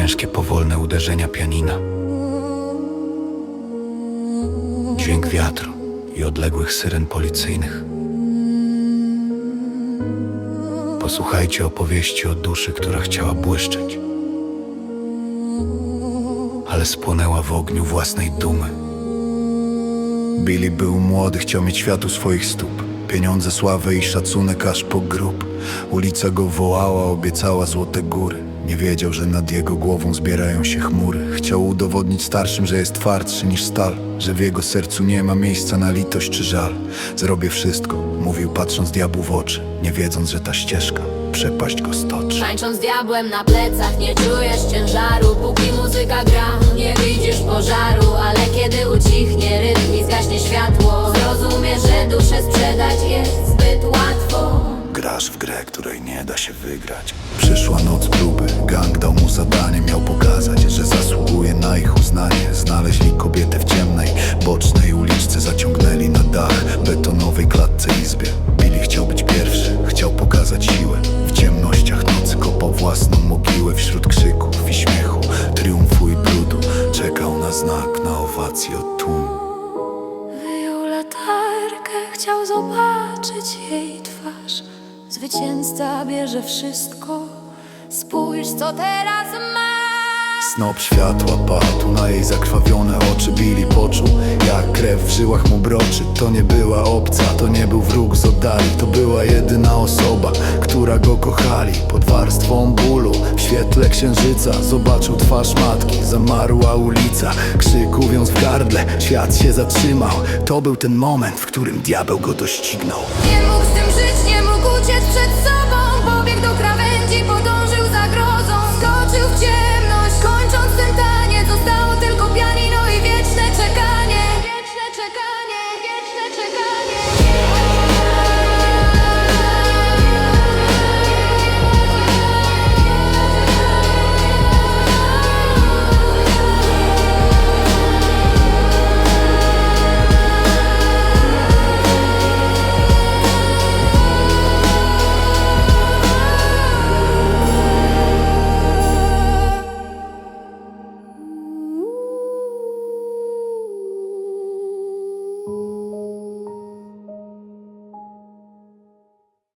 ciężkie, powolne uderzenia pianina. Dźwięk wiatru i odległych syren policyjnych. Posłuchajcie opowieści o duszy, która chciała błyszczeć, ale spłonęła w ogniu własnej dumy. Billy był młody, chciał mieć świat u swoich stóp. Pieniądze, sławę i szacunek aż po grób. Ulica go wołała, obiecała złote góry. Nie wiedział, że nad jego głową zbierają się chmury. Chciał udowodnić starszym, że jest twardszy niż stal, że w jego sercu nie ma miejsca na litość czy żal. Zrobię wszystko, mówił patrząc diabłu w oczy, nie wiedząc, że ta ścieżka przepaść go stoczy. Tańcząc diabłem na plecach nie czujesz ciężaru Póki muzyka gra, nie widzisz pożaru Ale kiedy ucichnie rytm i zgaśnie światło Zrozumiesz, że duszę sprzedać jest Grasz w grę, której nie da się wygrać. Przyszła noc próby, gang dał mu zadanie, miał pokazać, że zasługuje na ich uznanie. Znaleźli kobietę w ciemnej, bocznej uliczce, zaciągnęli na dach betonowej klatce izbie. Billy chciał być pierwszy, chciał pokazać siłę. W ciemnościach nocy kopał własną mogiłę wśród krzyków i śmiechu, triumfu i brudu. Czekał na znak, na owację od tłumu. Wyjął latarkę, chciał zobaczyć jej twarz. Zwycięzca bierze wszystko. Spójrz, co teraz masz. Snop światła padł na jej zakrwawione oczy. Billy poczuł, jak krew w żyłach mu broczy. To nie była obca, to nie był wróg z oddali. To była jedyna osoba, która go kochali. Pod warstwą bólu, w świetle księżyca Zobaczył twarz matki, zamarła ulica Krzyk uwiązł w gardle, świat się zatrzymał. To był ten moment, w którym diabeł go doścignął. Nie mógł przed sobą.